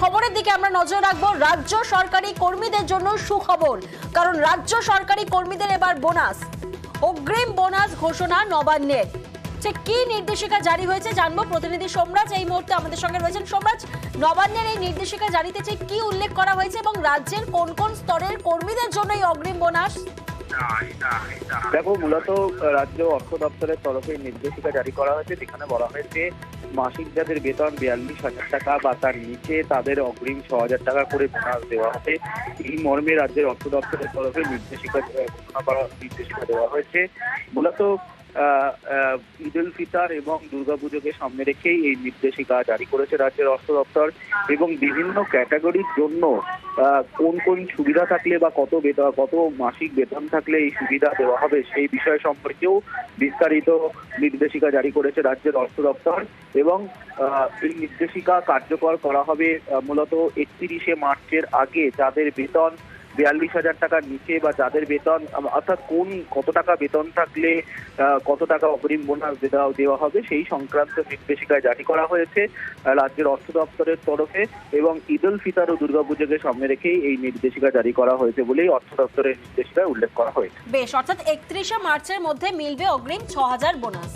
খবরের দিকে আমরা নজর রাখব, রাজ্য সরকারি কর্মীদের জন্য সুখবর। কারণ রাজ্য সরকারি কর্মীদের এবার বোনাস। অগ্রিম বোনাস ঘোষণা নবান্নের। যে কি নির্দেশিকা জারি হয়েছে জানব। প্রতিনিধি সোমরাজ এই মুহূর্তে আমাদের সঙ্গে রয়েছেন। সোমরাজ, নবান্নের এই নির্দেশিকা জারিতে কি উল্লেখ করা হয়েছে এবং রাজ্যের কোন কোন স্তরের কর্মীদের জন্য এই অগ্রিম বোনাস? দেখো, মূলত রাজ্য অর্থ দপ্তরের তরফে নির্দেশিকা জারি করা হয়েছে, যেখানে বলা হয়েছে মাসিক যাদের বেতন বিয়াল্লিশ হাজার টাকা বা তার নিচে তাদের অগ্রিম ছ হাজার টাকা করে বোনাস দেওয়া হবে। এই মর্মে রাজ্যের অর্থ দপ্তরের তরফে নির্দেশিকা, ঘোষণা করা, নির্দেশিকা দেওয়া হয়েছে। মূলত ঈদ উল ফিতর এবং দুর্গাপুজোকে সামনে রেখেই এই নির্দেশিকা জারি করেছে রাজ্যের অর্থ দপ্তর এবং বিভিন্ন ক্যাটাগরির জন্য কোন কোন সুবিধা থাকলে বা কত বেতন, কত মাসিক বেতন থাকলে এই সুবিধা দেওয়া হবে সেই বিষয় সম্পর্কেও বিস্তারিত নির্দেশিকা জারি করেছে রাজ্যের অর্থ দপ্তর এবং এই নির্দেশিকা কার্যকর করা হবে মূলত একত্রিশে মার্চের আগে যাদের বেতন বিয়াল্লিশ হাজার টাকার নিচে বা যাদের বেতন অর্থাৎ কোন, কত টাকা বেতন থাকলে কত টাকা অগ্রিম বোনাস দেওয়া দেওয়া হবে, সেই সংক্রান্ত নির্দেশিকা জারি করা হয়েছে রাজ্যের অর্থ দপ্তরের তরফে এবং ঈদ উল ফিতর ও দুর্গাপুজোকে সামনে রেখেই এই নির্দেশিকা জারি করা হয়েছে বলেই অর্থ দপ্তরের নির্দেশিকায় উল্লেখ করা হয়েছে। বেশ, অর্থাৎ একত্রিশে মার্চের মধ্যে মিলবে অগ্রিম ছ হাজার বোনাস।